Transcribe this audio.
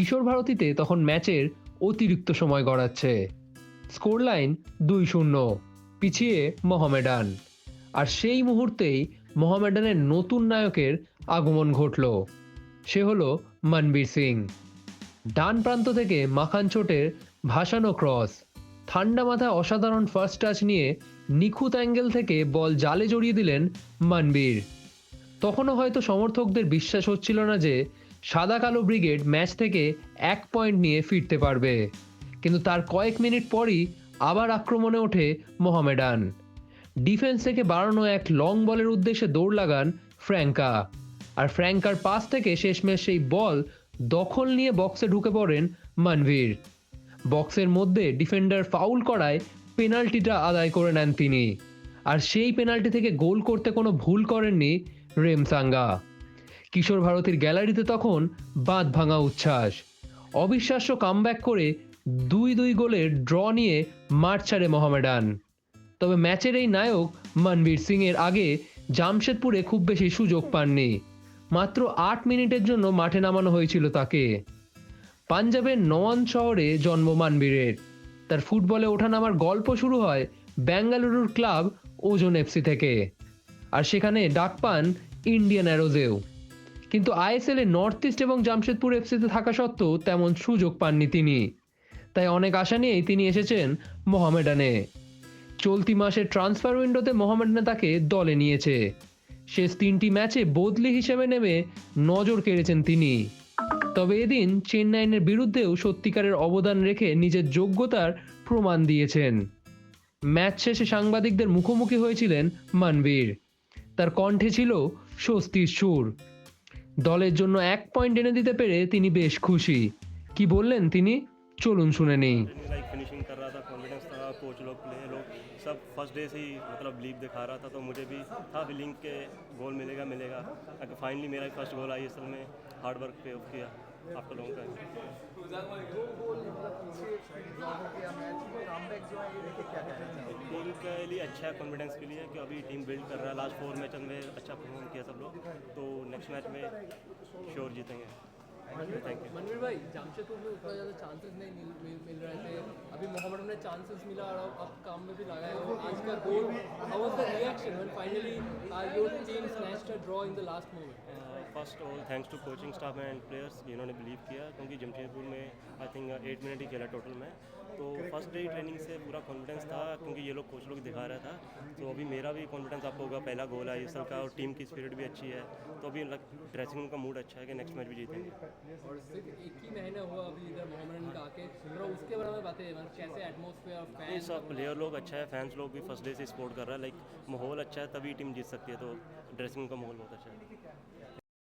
কিশোর ভারতীতে তখন ম্যাচের অতিরিক্ত সময় গড়াচ্ছে। স্কোর লাইন দুই শূন্য, পিছিয়ে মোহামেডান। আর সেই মুহূর্তেই মোহামেডানের নতুন নায়কের আগমন ঘটল। সে হলো মনবীর সিং। ডান প্রান্ত থেকে মাখান চোটের ভাসানো ক্রস। ঠান্ডা মাথায় অসাধারণ ফার্স্ট টাচ নিয়ে নিখুঁত অ্যাঙ্গেল থেকে বল জালে জড়িয়ে দিলেন মানবীর। তখনও হয়তো সমর্থকদের বিশ্বাস হচ্ছিল না যে সাদা কালো ব্রিগেড ম্যাচ থেকে এক পয়েন্ট নিয়ে ফিরতে পারবে। কিন্তু তার কয়েক মিনিট পরই আবার আক্রমণে ওঠে মোহামেডান। ডিফেন্স থেকে বাড়ানো এক লং বলের উদ্দেশ্যে দৌড় লাগান ফ্র্যাঙ্কা। আর ফ্র্যাঙ্কার পাস থেকে শেষমেশ সেই বল দখল নিয়ে বক্সে ঢুকে পড়েন মানভীর। বক্সের মধ্যে ডিফেন্ডার ফাউল করায় পেনাল্টিটা আদায় করে নেন তিনি। আর সেই পেনাল্টি থেকে গোল করতে কোনো ভুল করেননি রেমসাঙ্গা। কিশোর ভারতীর গ্যালারিতে তখন বাঁধ ভাঙা উচ্ছ্বাস। অবিশ্বাস্য কামব্যাক করে দুই দুই গোলের ড্র নিয়ে মাঠ ছাড়ে মোহামেডান। তবে ম্যাচের এই নায়ক মনবীর সিং এর আগে জামশেদপুরে খুব বেশি সুযোগ পাননি। মাত্র আট মিনিটের জন্য মাঠে নামানো হয়েছিল তাকে। পাঞ্জাবের নওয়ান শহরে জন্ম মানবীরের। তার ফুটবলে ওঠানামার গল্প শুরু হয় বেঙ্গালুরুর ক্লাব ওজন এফসি থেকে। আর সেখানে ডাক পান ইন্ডিয়ান অ্যারোজেও। কিন্তু আইএসএল নর্থ ইস্ট এবং জামশেদপুর এফসিতে থাকা সত্ত্বেও তেমন সুযোগ পাননি তিনি। তাই অনেক আশা নিয়েই তিনি এসেছেন মোহামেডানে। চলতি মাসের ট্রান্সফার উইন্ডোতে মোহামেডানে তাকে দলে নিয়েছে। শেষ তিনটি ম্যাচে বদলি হিসেবে নেমে নজর কেড়েছেন তিনি। তবে এদিন চেন্নাইয়ের বিরুদ্ধেও সত্যিকারের অবদান রেখে নিজের যোগ্যতার প্রমাণ দিয়েছেন। ম্যাচ শেষে সাংবাদিকদের মুখোমুখি হয়েছিলেন মানবীর। তার কণ্ঠে ছিল স্বস্তির সুর। দলের জন্য এক পয়েন্ট এনে দিতে পেরে তিনি বেশ খুশি কি বললেন তিনি চলুন শুনে নেই लाइक फिनिशिंग कर रहा था कॉन्फिडेंस था कोच लोग प्लेयर लोग सब फर्स्ट डे से ही मतलब लीव दिखा रहा था तो मुझे भी था फीलिंग के गोल मिलेगा मिलेगा फाइनली मेरा फर्स्ट गोल आई असल में हार्ड वर्क पे ऑफ किया आपका लोगों का टीम के लिए अच्छा है कॉन्फिडेंस के लिए कि अभी टीम बिल्ड कर रहा है। लास्ट फोर मैच में अच्छा परफॉर्म किया सब लोग। तो नेक्स्ट मैच में श्योर जीतेंगे। थैंक यू मनवीर भाई जामशेदपुर में उतना ज़्यादा चांसेस नहीं मिल, मिल, मिल रहे थे। अभी मोहम्मद में चांसेस मिला और अब अब काम में भी लगा है। और आज का goal how was the reaction when finally your team snatched a draw in the last moment first all thanks to coaching staff and players जिन्होंने बिलीव किया क्योंकि जमशेदपुर में आई थिंक एट मिनट ही खेला टोटल में। तो फ़र्स्ट डे ट्रेनिंग से पूरा कॉन्फिडेंस था क्योंकि ये लोग कोच लोग दिखा रहा था। तो अभी मेरा भी कॉन्फिडेंस आपको होगा पहला गोल है इस साल का और टीम की स्पिरिट भी अच्छी है। तो अभी ड्रेसिंग रूम का मूड अच्छा है कि नेक्स्ट मैच भी जीतेंगे। एक ही महीना हुआ अभी इधर मोहम्मदन का आके। और उसके बारे में बातें कैसे एटमोसफेयर फ़ैन फैंस सब प्लेयर लोग अच्छा है फैंस लोग भी फ़र्स्ट डे से सपोर्ट कर रहा है लाइक माहौल अच्छा है तभी टीम जीत सकती है तो ड्रेसिंग का माहौल बहुत अच्छा है।